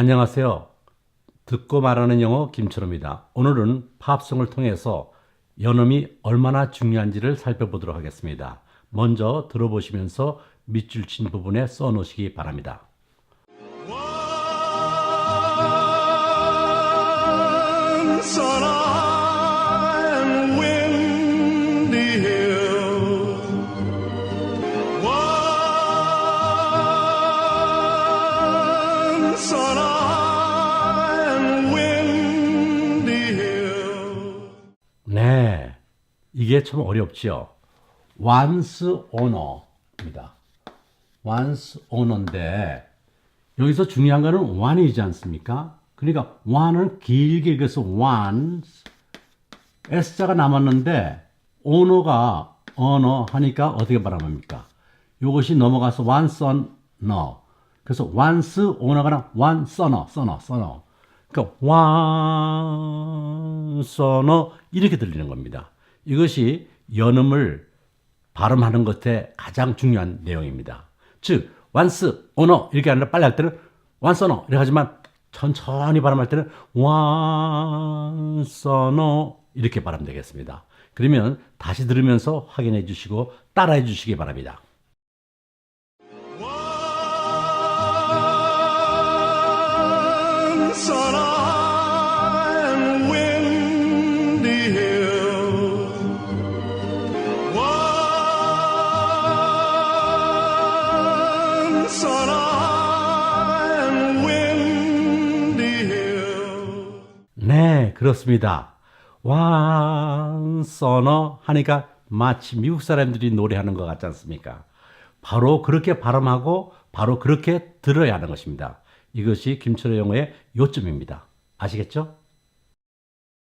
안녕하세요. 듣고 말하는 영어 김철호입니다. 오늘은 팝송을 통해서 연음이 얼마나 중요한지를 살펴보도록 하겠습니다. 먼저 들어보시면서 밑줄 친 부분에 써 놓으시기 바랍니다. Once 이게 참 어렵죠. once owner입니다. once owner인데 여기서 중요한 거는 one이지 않습니까? 그러니까 one을 길게 읽어서 once S자가 남았는데 owner가 owner 하니까 어떻게 발음합니까? 이것이 넘어가서 son no. 그래서 once owner가 아니라 one sonner, sonner, sonner. 그러니까 one sonner 이렇게 들리는 겁니다. 이것이 연음을 발음하는 것에 가장 중요한 내용입니다. 즉, once owner 이렇게 아니라 빨리 할 때는 sonner 이렇게 하지만 천천히 발음할 때는 sonner 이렇게 발음되겠습니다. 그러면 다시 들으면서 확인해 주시고 따라해 주시기 바랍니다. A 그렇습니다. 완서너 하니까 마치 미국 사람들이 노래하는 것 같지 않습니까? 바로 그렇게 발음하고 바로 그렇게 들어야 하는 것입니다. 이것이 김철호 영어의 요점입니다. 아시겠죠?